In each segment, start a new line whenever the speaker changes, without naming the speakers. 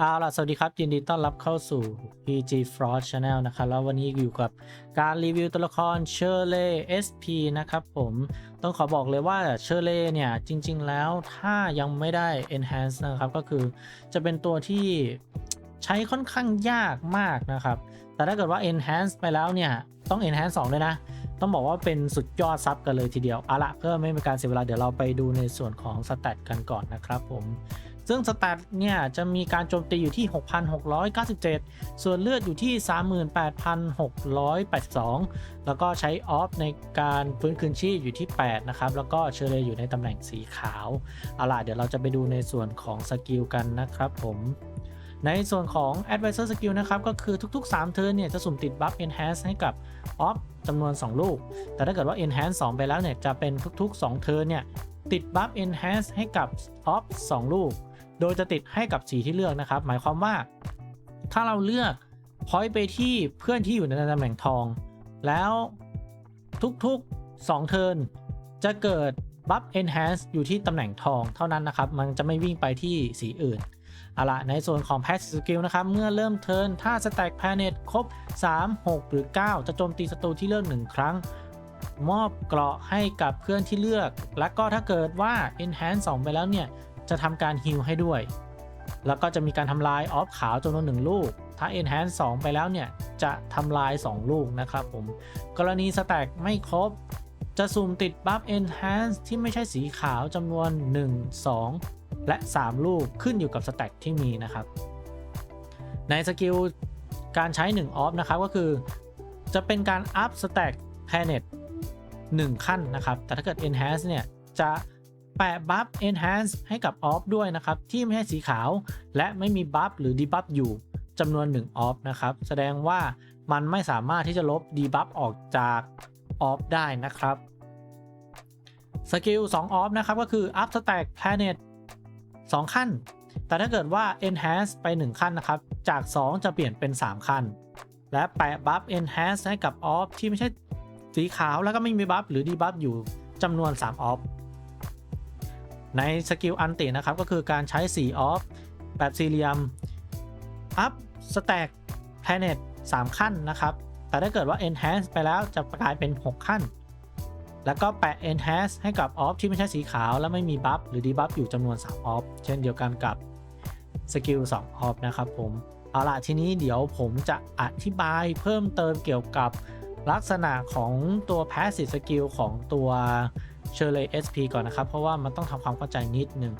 เอาล่ะ สวัสดีครับ ยินดีต้อนรับเข้าสู่ PG Frost Channel นะครับ แล้ววันนี้อยู่กับการรีวิวตัวละครเชอร์เล่ SP นะครับผม ต้องขอบอกเลยว่าเชอร์เล่เนี่ย จริง ๆ แล้วถ้ายังไม่ได้ Enhance นะครับ ก็คือจะเป็นตัวที่ใช้ค่อนข้างยากมากนะครับ แต่ถ้าเกิดว่า Enhance ไปแล้วเนี่ย ต้อง Enhance 2เลยนะ ต้องบอกว่าเป็นสุดยอดซับกันเลยทีเดียวเอาละเพื่อไม่เป็นการเสียเวลาเดี๋ยวเราไปดูในส่วนของสแตทกันก่อนนะครับผม ซึ่งสแตทเนี่ยจะมีการโจมตีอยู่ที่ 6,697 ส่วนเลือดอยู่ที่ 38,682 แล้วก็ใช้ออฟในการฟื้นคืนชีพอยู่ที่ 8 นะครับ แล้วก็เชอร์เลอยู่ในตำแหน่งสีขาว เอาล่ะ เดี๋ยวเราจะไปดูในส่วนของสกิลกันนะครับผมในส่วนของ Advisor Skill นะครับ ก็คือทุก ๆ 3 เทิร์นเนี่ย จะสุ่มติดบัฟ Enhance ให้กับออฟจำนวน 2 ลูก แต่ถ้าเกิดว่า Enhance 2 ไปแล้วเนี่ย จะเป็นทุก ๆ 2 เทิร์นเนี่ย ติดบัฟ Enhance ให้กับออฟ2ลูก โดยจะติดให้กับสีที่เลือกนะครับ หมายความว่า ถ้าเราเลือกพอยต์ไปที่เพื่อนที่อยู่ในตำแหน่งทอง แล้วทุกๆ 2 เทิร์นจะเกิดบัฟ Enhance อยู่ที่ตำแหน่งทองเท่านั้นนะครับ มันจะไม่วิ่งไปที่สีอื่นเอาละในส่วนของ Passive Skill นะครับ เมื่อเริ่มเทิร์นถ้า Stack Planet ครบ 3 6 หรือ 9 จะโจมตีศัตรูที่เลือก 1 ครั้ง มอบเกราะให้กับเพื่อนที่เลือก และก็ถ้าเกิดว่า Enhance 2 ไปแล้วเนี่ย จะทำการฮิลให้ด้วย แล้วก็จะมีการทำลายออฟขาวจำนวนหนึ่งลูก ถ้า Enhance 2 ไปแล้วเนี่ย จะทำลาย 2 ลูกนะครับผม กรณีสแต็กไม่ครบ จะสุ่มติดบัฟ Enhance ที่ไม่ใช่สีขาวจำนวน 1 2 และ 3 ลูกขึ้นอยู่กับสแต็กที่มีนะครับ ในสกิลการใช้1ออฟนะครับก็คือ จะเป็นการอัพสแต็ก Planet 1 ขั้นนะครับ แต่ถ้าเกิด Enhance เนี่ย จะ แปะบัฟ Enhance ให้กับออฟด้วยนะครับ ที่ไม่ใช่สีขาว และไม่มีบัฟหรือดีบัฟอยู่จำนวน1ออฟนะครับ แสดงว่ามันไม่สามารถที่จะลบดีบัฟออกจากออฟได้นะครับสกิล2ออฟนะครับก็คือ up stack planet 2 ขั้น แต่ถ้าเกิดว่า enhance ไป 1 ขั้นนะครับ จาก 2 จะเปลี่ยนเป็น 3 ขั้น และแปะบัฟ enhance ให้กับออฟที่ไม่ใช่สีขาวแล้วก็ไม่มีบัฟหรือดีบัฟอยู่จำนวน3ออฟ ในสกิลอันตินะครับ ก็คือการใช้4ออฟแบบสี่เหลี่ยมอัพสแต็กแพเน็ต3ขั้นนะครับ แต่ถ้าเกิดว่า Enhance ไปแล้วจะกลายเป็น 6 ขั้น แล้วก็แปะ Enhance ให้กับออฟที่ไม่ใช่สีขาว และไม่มีบัฟหรือดีบัฟอยู่จำนวน3ออฟเช่นเดียวกันกับสกิล2ออฟนะครับผม เอาล่ะทีนี้เดี๋ยวผมจะอธิบายเพิ่มเติมเกี่ยวกับลักษณะของตัว Passive Skill ของตัว เชอร์เลย SP ก่อนนะครับ เพราะว่ามันต้องทำความเข้าใจนิดนึง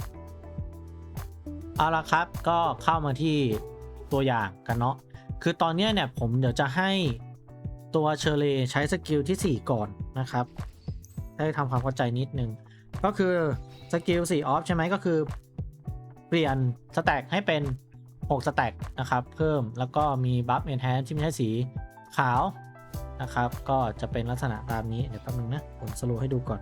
เอาละครับก็เข้ามาที่ตัวอย่างกันเนาะคือตอนนี้เนี่ยผมเดี๋ยวจะให้ตัวเชอร์เลใช้สกิลที่ 4 ก่อนนะครับได้ทำความเข้าใจนิดนึงก็คือสกิล4ออฟใช่ไหมก็คือ เปลี่ยนสแต็กให้เป็น 6 สแต็กนะครับ เพิ่มแล้วก็มีบัฟเอนแฮนที่ไม่ใช่สีขาวนะครับ ก็จะเป็นลักษณะตามนี้ เดี๋ยวแป๊บนึงนะ ผมสโลว์ให้ดูก่อน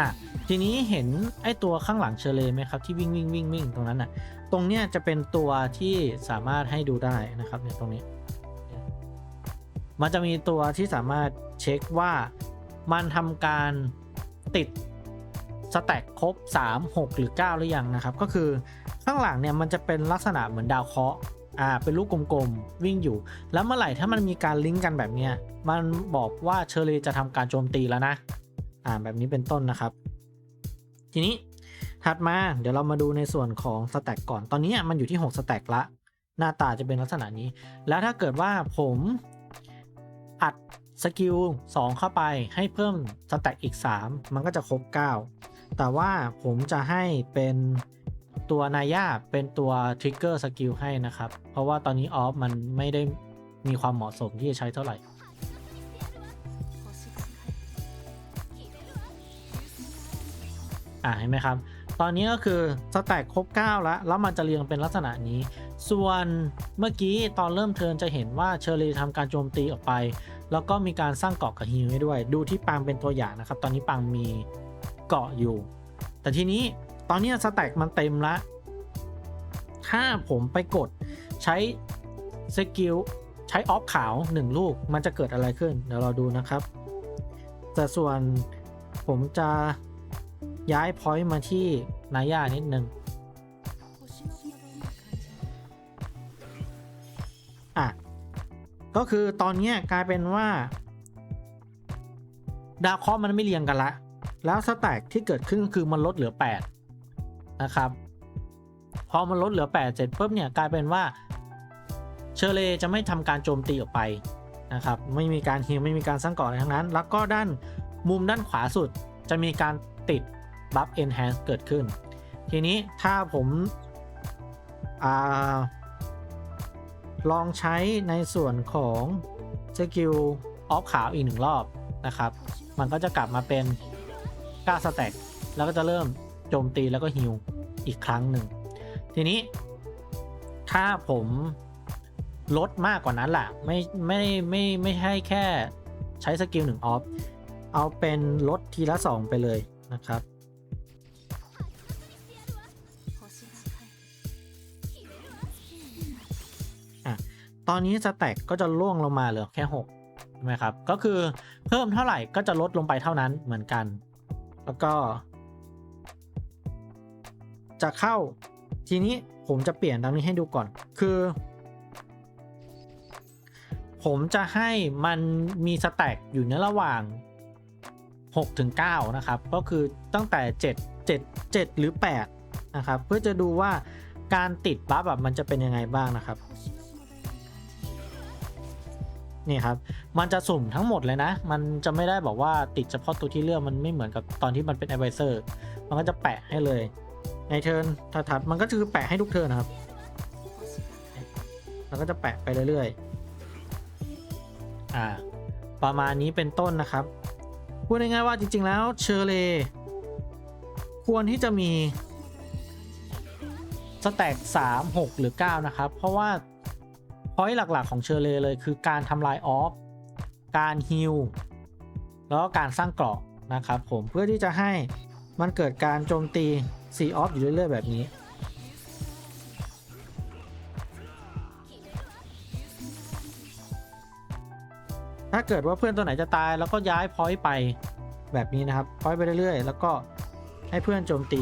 อะทีนี้เห็นไอ้ตัวข้างหลังเชเลไหมครับที่วิ่งวิ่งวิ่งวิ่งตรงนั้นอะ ตรงเนี้ยจะเป็นตัวที่สามารถให้ดูได้นะครับเนี่ยตรงนี้ มันจะมีตัวที่สามารถเช็คว่ามันทำการติดสแต็กครบ 3 6 หรือ 9 หรือยังนะครับ ก็คือข้างหลังเนี่ยมันจะเป็นลักษณะเหมือนดาวเคราะห์อ่าเป็นลูกกลมๆ วิ่งอยู่ แล้วเมื่อไหร่ถ้ามันมีการลิงก์กันแบบเนี้ยมันบอกว่าเชอร์เลจะทำการโจมตีแล้วนะ อ่าแบบนี้เป็นต้นนะครับ ทีนี้ถัดมาเดี๋ยวเรามาดูในส่วนของสแต็กก่อนตอนนี้มันอยู่ที่6สแต็กละ หน้าตาจะเป็นลักษณะนี้ แล้วถ้าเกิดว่าผมอัดสกิล2เข้าไปให้เพิ่มสแต็กอีก 3 มันก็จะครบ 9 แต่ว่าผมจะให้เป็นตัวนายาเป็นตัวทริกเกอร์สกิลให้นะครับ เพราะว่าตอนนี้ออฟมันไม่ได้มีความเหมาะสมที่จะใช้เท่าไหร่ อ่าเห็นไหมครับ ตอนนี้ก็คือสแต็กครบ9แล้ว แล้วมันจะเรียงเป็นลักษณะนี้ ส่วนเมื่อกี้ตอนเริ่มเทินจะเห็นว่าเชอร์รีทำการโจมตีออกไป แล้วก็มีการสร้างเกาะกับฮิวให้ด้วย ดูที่ปังเป็นตัวอย่างนะครับ ตอนนี้ปังมีเกาะอยู่ แต่ทีนี้ตอนนี้สแต็กมันเต็มละ ถ้าผมไปกดใช้สกิลใช้ออฟขาว 1 ลูก มันจะเกิดอะไรขึ้น เดี๋ยวเราดูนะครับ แต่ส่วนผมจะ ย้ายพอยต์มาที่นาย่านิดนึงอะ ก็คือตอนนี้กลายเป็นว่า ดาวเคราะห์มันไม่เรียงกันละ แล้วสแต็กที่เกิดขึ้นก็คือมันลดเหลือ 8 นะครับพอมันลดเหลือ 8 เสร็จปุ๊บเนี่ยกลายเป็นว่าเชเลจะไม่ทำการโจมตีออกไปนะครับไม่มีการฮิลไม่มีการสร้างก่ออะไรทั้งนั้น แล้วก็ด้านมุมด้านขวาสุดจะมีการติด บัฟ enhance เกิดขึ้น ทีนี้ถ้าผมอลองใช้ในส่วนของสกิลออฟขาวอีกหนึ่งรอบนะครับ มันก็จะกลับมาเป็นก้าสแต็กแล้วก็จะเริ่มโจมตีแล้วก็ฮิลอีกครั้งหนึ่ง ทีนี้ถ้าผมลดมากกว่านั้นแหละไม่ไม่ไม่ไม่ให้แค่ใช้สกิลหนึ่งออฟ เอาเป็นลดทีละ 2 ไปเลยนะครับ ตอนนี้สแต็กก็จะล่วงลงมาเหลือแค่6ใช่ไหมครับ ก็คือเพิ่มเท่าไหร่ก็จะลดลงไปเท่านั้นเหมือนกัน แล้วก็ จะเข้าทีนี้ผมจะเปลี่ยนดังนี้ให้ดูก่อน คือ ผมจะให้มันมีสแต็กอยู่ในระหว่าง6ถึง9นะครับ ก็คือตั้งแต่ 7 7 7 หรือ 8 นะครับ เพื่อจะดูว่าการติดบัฟแบบมันจะเป็นยังไงบ้างนะครับ นี่ครับ มันจะสุ่มทั้งหมดเลยนะ มันจะไม่ได้บอกว่าติดเฉพาะตัวที่เลือกมันไม่เหมือนกับตอนที่มันเป็น advisor มันก็จะแปะให้เลย ในเทิร์นถัดมันก็คือแปะให้ทุกเทิร์นครับแล้วก็จะแปะไปเรื่อยๆ อ่า ประมาณนี้เป็นต้นนะครับ พูดง่ายๆว่าจริงๆแล้วเชอร์เลควรที่จะมีสแต็ก3 6 หรือ 9 นะครับ เพราะว่า พอยต์หลักๆของเชอร์เลเลยคือการทำลายออฟ การฮิลแล้วก็การสร้างเกราะนะครับผมเพื่อที่จะให้มันเกิดการโจมตีซีออฟอยู่เรื่อยๆแบบนี้ ถ้าเกิดว่าเพื่อนตัวไหนจะตายแล้วก็ย้ายพอยต์ไปแบบนี้นะครับพอยต์ไปเรื่อยๆ แล้วก็ให้เพื่อนโจมตี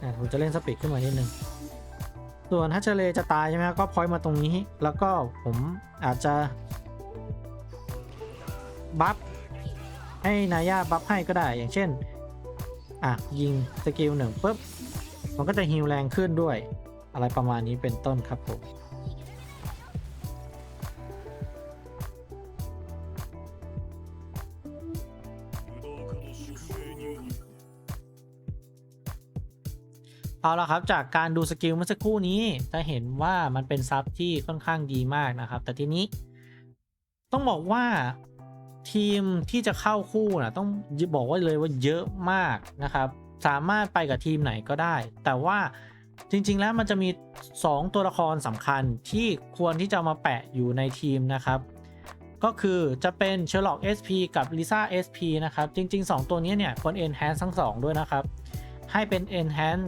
อะผมจะเล่นสปีดขึ้นมานิดนึง ส่วนถ้าเชเลจะตายใช่ไหมก็พอยต์มาตรงนี้ แล้วก็ผมอาจจะบัฟให้นายาบัฟให้ก็ได้อย่างเช่น อะ ยิงสกิลหนึ่งปุ๊บ มันก็จะฮิลแรงขึ้นด้วย อะไรประมาณนี้เป็นต้นครับผม เอาละครับจากการดูสกิลเมื่อสักครู่นี้จะเห็นว่ามันเป็นซับที่ค่อนข้างดีมากนะครับ แต่ทีนี้ต้องบอกว่าทีมที่จะเข้าคู่นะต้องบอกว่าเลยว่าเยอะมากนะครับ สามารถไปกับทีมไหนก็ได้ แต่ว่าจริง ๆ แล้วมันจะมี 2 ตัวละครสำคัญที่ควรที่จะมาแปะอยู่ในทีมนะครับ ก็คือจะเป็นเชอร์ล็อก SP กับ Lisa SP นะครับ จริง ๆ 2 ตัวนี้เนี่ยควร Enhance ทั้ง 2 ด้วยนะครับ ให้เป็น Enhance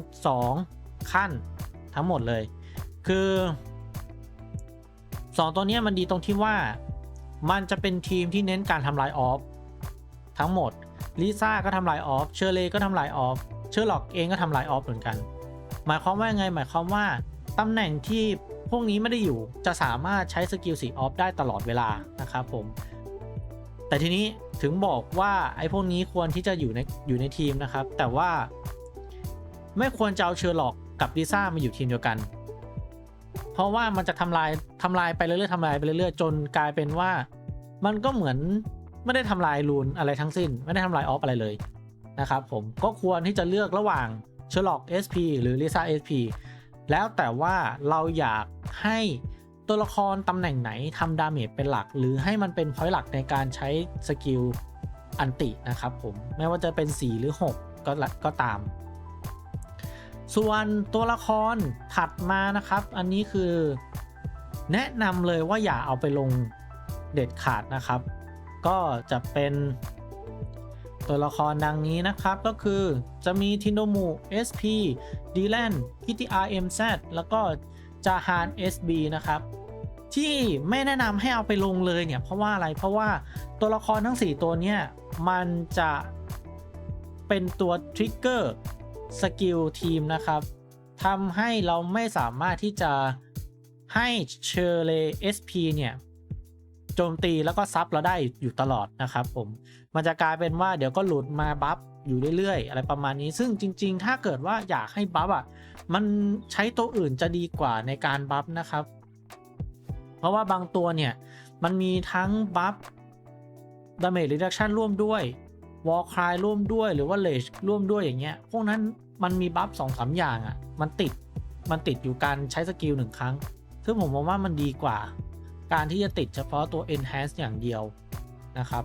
2 ขั้นทั้งหมดเลย คือ 2 ตัวนี้มันดีตรงที่ว่ามันจะเป็นทีมที่เน้นการทำลายออฟทั้งหมดลิซ่าก็ทำลายออฟเชอร์เลก็ทำลายออฟเชอร์ล็อกเองก็ทำลายออฟเหมือนกัน หมายความว่าไงหมายความว่าตำแหน่งที่พวกนี้ไม่ได้อยู่จะสามารถใช้สกิลสีออฟได้ตลอดเวลานะครับผม แต่ทีนี้ถึงบอกว่าไอ้พวกนี้ควรที่จะอยู่ในอยู่ในทีมนะครับ แต่ว่า ไม่ควรจะเอาเชอร์ล็อกกับลิซ่ามาอยู่ทีมเดียวกัน เพราะว่ามันจะทำลายทำลายไปเรื่อยๆทำลายไปเรื่อยๆ จนกลายเป็นว่า มันก็เหมือนไม่ได้ทำลายรูนอะไรทั้งสิ้น ไม่ได้ทำลายออฟอะไรเลยนะครับผมก็ควรที่จะเลือกระหว่างเชอร์ล็อก SP หรือลิซ่า SP แล้วแต่ว่าเราอยากให้ตัวละครตำแหน่งไหนทำดาเมจเป็นหลัก หรือให้มันเป็นพอยต์หลักในการใช้สกิลอันตินะครับผม ไม่ว่าจะเป็น 4 หรือ 6 ก็ก็ตาม ส่วนตัวละครถัดมานะครับ อันนี้คือแนะนำเลยว่าอย่าเอาไปลงเด็ดขาดนะครับ ก็จะเป็นตัวละครดังนี้นะครับก็คือจะมีทินโดมู SP ดีแลน PTR MZ แล้วก็จาฮาน SB นะครับ ที่ไม่แนะนำให้เอาไปลงเลยเนี่ย เพราะว่าอะไรเพราะว่าตัวละครทั้ง 4 ตัวเนี่ย มันจะเป็นตัวทริกเกอร์ สกิลทีมนะครับทำให้เราไม่สามารถที่จะให้เชอร์เล SP เนี่ยโจมตีแล้วก็ซับเราได้อยู่ตลอดนะครับผมมันจะกลายเป็นว่าเดี๋ยวก็หลุดมาบัฟอยู่เรื่อยๆ อะไรประมาณนี้ ซึ่งจริง ๆ ถ้าเกิดว่าอยากให้บัฟอะมันใช้ตัวอื่นจะดีกว่าในการบัฟนะครับ เพราะว่าบางตัวเนี่ยมันมีทั้งบัฟดาเมจรีดักชันร่วมด้วย วอลคลายร่วมด้วยหรือว่าเลชร่วมด้วยอย่างเงี้ย พวกนั้นมันมีบัฟสองสามอย่างอะ มันติด มันติดอยู่การใช้สกิลหนึ่งครั้ง ซึ่งผมมองว่ามันดีกว่า การที่จะติดเฉพาะตัว enhance อย่างเดียวนะครับ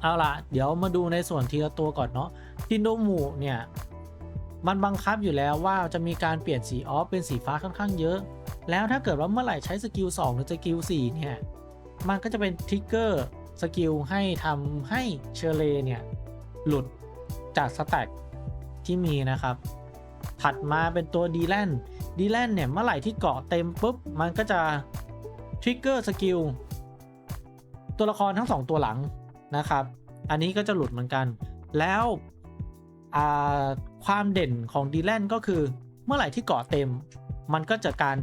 เอาล่ะเดี๋ยวมาดูในส่วนทีละตัวก่อนเนาะทินโดมูเนี่ย มันบังคับอยู่แล้วว่าจะมีการเปลี่ยนสีออฟเป็นสีฟ้าค่อนข้างเยอะ แล้วถ้าเกิดว่าเมื่อไหร่ใช้สกิล2หรือสกิล4เนี่ย มันก็จะเป็นทริกเกอร์ สกิลให้ทำให้เชอเลเนี่ย หลุดจากสแต็กที่มีนะครับ ถัดมาเป็นตัวดีแลนดีแลนเนี่ย เมื่อไหร่ที่เกาะเต็มปุ๊บ มันก็จะทริกเกอร์สกิลตัวละครทั้ง2ตัวหลังนะครับ อันนี้ก็จะหลุดเหมือนกัน แล้วความเด่นของดีแลนก็คือ เมื่อไหร่ที่เกาะเต็ม มันก็จะการ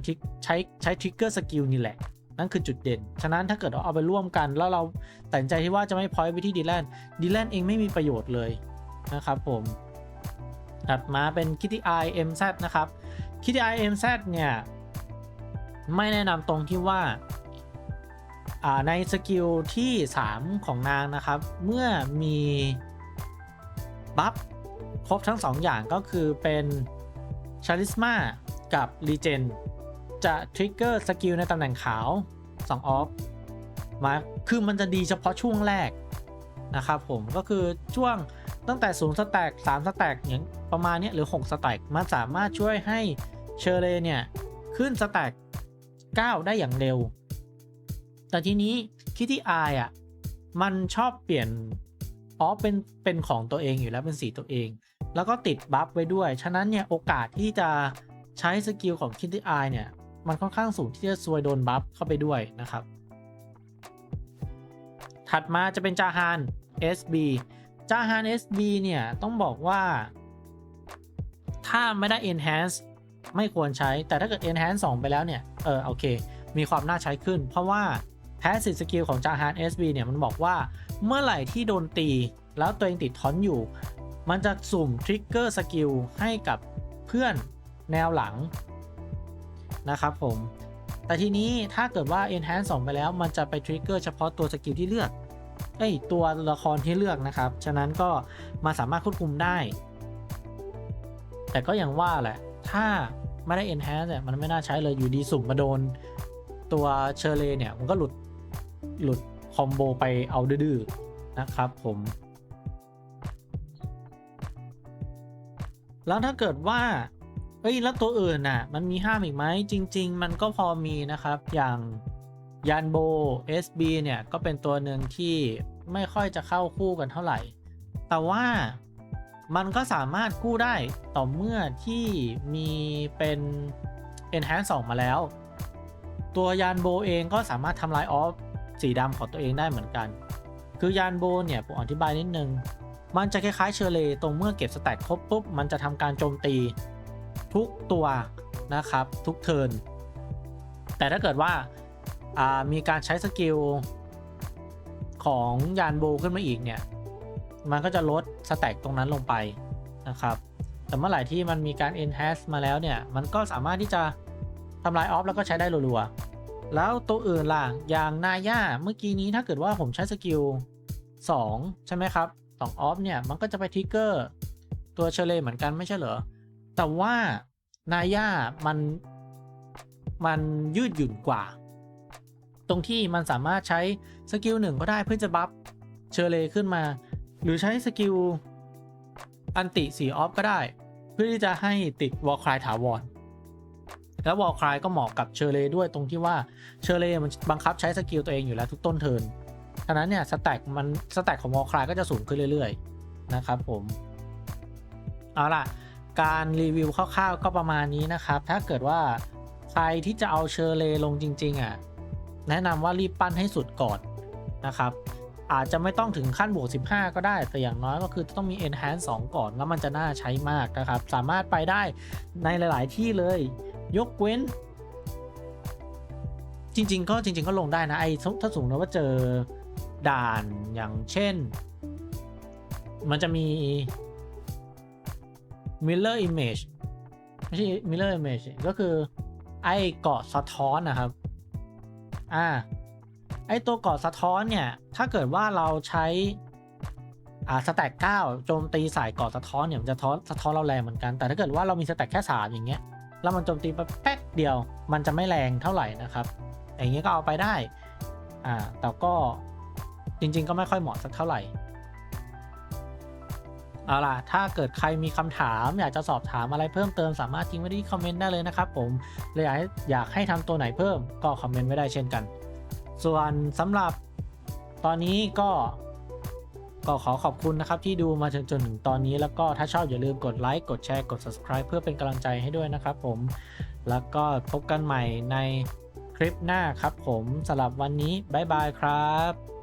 ใช้ใช้ทริกเกอร์สกิลนี่แหละ นั่นคือจุดเด่น ฉะนั้นถ้าเกิดเราเอาไปร่วมกัน แล้วเราตัดใจที่ว่าจะไม่พอยไปที่ดีแลนดีแลนเองไม่มีประโยชน์เลยนะครับผมถัดมาเป็น Kitty i MZ นะครับ Kitty i MZ เนี่ยไม่แนะนำตรงที่ว่าในสกิลที่ 3 ของนางนะครับ เมื่อมีบัฟครบทั้ง 2 อย่างก็คือเป็นชาริสมากับรีเจน จะทริกเกอร์สกิลในตำแหน่งขาว2ออฟมาคือมันจะดีเฉพาะช่วงแรกนะครับผมก็คือช่วงตั้งแต่0สแต็ก3สแต็กอย่างประมาณนี้หรือ6สแต็กมันสามารถช่วยให้เชอร์เลเนี่ยขึ้นสแต็ก9ได้อย่างเร็ว แต่ทีนี้คิดที่อายอะมันชอบเปลี่ยนอ๋อเป็นเป็นของตัวเองอยู่แล้วเป็นสีตัวเอง แล้วก็ติดบัฟไว้ด้วย ฉะนั้นเนี่ยโอกาสที่จะใช้สกิลของคิดที่อายเนี่ย มันค่อนข้างสูงที่จะซวยโดนบัฟเข้าไปด้วยนะครับ ถัดมาจะเป็นจาฮาน SB จาฮาน SB เนี่ยต้องบอกว่าถ้าไม่ได้ enhance ไม่ควรใช้ แต่ถ้าเกิด enhance 2 ไปแล้วเนี่ย เออโอเค มีความน่าใช้ขึ้น เพราะว่าแพสซีฟสกิลของจาฮาน SB เนี่ยมันบอกว่าเมื่อไหร่ที่โดนตี แล้วตัวเองติดทอนอยู่ มันจะสุ่มทริกเกอร์สกิลให้กับเพื่อนแนวหลัง นะครับผม แต่ทีนี้ถ้าเกิดว่า enhance 2 ไปแล้วมันจะไปทริกเกอร์เฉพาะตัวสกิลที่เลือกเอ้ยตัวละครที่เลือกนะครับ ฉะนั้นก็มาสามารถควบคุมได้ แต่ก็อย่างว่าแหละ ถ้าไม่ได้ enhance เนี่ยมันไม่น่าใช้เลยอยู่ดีสุ่มมาโดน ตัวเชอร์เลเนี่ยมันก็หลุดหลุดคอมโบไปเอาดื้อนะครับผม แล้วถ้าเกิดว่า เอ้ยแล้วตัวอื่นน่ะ มันมีห้ามอีกไหมจริง ๆ มันก็พอมีนะครับ อย่างยันโบ SB เนี่ยก็เป็นตัวหนึ่งที่ไม่ค่อยจะเข้าคู่กันเท่าไหร่ แต่ว่ามันก็สามารถกู้ได้ต่อเมื่อที่มีเป็น Enhance 2 มาแล้ว ตัวยานโบเองก็สามารถทำลายออฟสีดำของตัวเองได้เหมือนกัน คือยานโบเนี่ยผมอธิบายนิดนึง มันจะคล้ายๆเชอร์เลตรงเมื่อเก็บสแต็กครบปุ๊บมันจะทำการโจมตี ทุกตัวนะครับ ทุกเทิร์นแต่ถ้าเกิดว่ามีการใช้สกิลของยานโบขึ้นมาอีกเนี่ย มันก็จะลดสแต็กตรงนั้นลงไปนะครับ แต่เมื่อไหร่ที่มันมีการ enhance มาแล้วเนี่ย มันก็สามารถที่จะทำลายออฟแล้วก็ใช้ได้รัวๆ แล้วตัวอื่นล่ะ อย่างนาย่าเมื่อกี้นี้ถ้าเกิดว่าผมใช้สกิล2 ใช่ไหมครับ2ออฟเนี่ย มันก็จะไปทิกเกอร์ตัวเชเลเหมือนกันไม่ใช่เหรอ แต่ว่านาย่ามันมันยืดหยุ่นกว่า ตรงที่มันสามารถใช้สกิลหนึ่งก็ได้เพื่อจะบัฟเชอร์เลขึ้นมา หรือใช้สกิลอันติสีออฟก็ได้ เพื่อที่จะให้ติดวอลคลายถาวรแล้ววอลคลายก็เหมาะกับเชอร์เลด้วยตรงที่ว่าเชอร์เลมันบังคับใช้สกิลตัวเองอยู่แล้วทุกต้นเทิร์นฉะนั้นเนี่ยสแต็กมันสแต็กของวอลคลายก็จะสูงขึ้นเรื่อย ๆ นะครับผม เอาล่ะ การรีวิวคร่าวๆก็ประมาณนี้นะครับ ถ้าเกิดว่าใครที่จะเอาเชอร์เลลงจริงๆอะแนะนำว่ารีบปั้นให้สุดก่อนนะครับอาจจะไม่ต้องถึงขั้นบวก 15 ก็ได้ แต่อย่างน้อยก็คือต้องมี enhance 2 ก่อน แล้วมันจะน่าใช้มากนะครับ สามารถไปได้ในหลาย ๆ ที่เลย ยกเว้น จริง ๆ ก็จริง ๆ ก็ลงได้นะ ไอ้ถ้าสมมติว่าเจอด่านอย่างเช่น มันจะมี mirror image ไม่ใช่ mirror image ก็คือไอ้เกาะสะท้อนนะครับ อ่า ไอ้ตัวเกาะสะท้อนเนี่ย ถ้าเกิดว่าเราใช้ อ่าสแต็กเก้าโจมตีใส่เกาะสะท้อนเนี่ยมันจะท้อนสะท้อนเราแรงเหมือนกัน แต่ถ้าเกิดว่าเรามีสแต็กแค่สามอย่างเงี้ย แล้วมันโจมตีไปแป๊กเดียว มันจะไม่แรงเท่าไหร่นะครับ อย่างเงี้ยก็เอาไปได้ อ่า แต่ก็จริง ๆ ก็ไม่ค่อยเหมาะสักเท่าไหร่ เอาล่ะ ถ้าเกิดใครมีคำถาม อยากจะสอบถามอะไรเพิ่มเติมสามารถทิ้งไว้ที่คอมเมนต์ได้เลยนะครับผมเลยอยากอยากให้ทำตัวไหนเพิ่มก็คอมเมนต์ไว้ได้เช่นกัน ส่วนสำหรับตอนนี้ก็ก็ขอขอบคุณนะครับที่ดูมาจนจนถึงตอนนี้แล้วก็ถ้าชอบอย่าลืมกดไลค์กดแชร์กด subscribe เพื่อเป็นกำลังใจให้ด้วยนะครับผม แล้วก็พบกันใหม่ในคลิปหน้าครับผมสำหรับวันนี้ บ๊ายบายครับ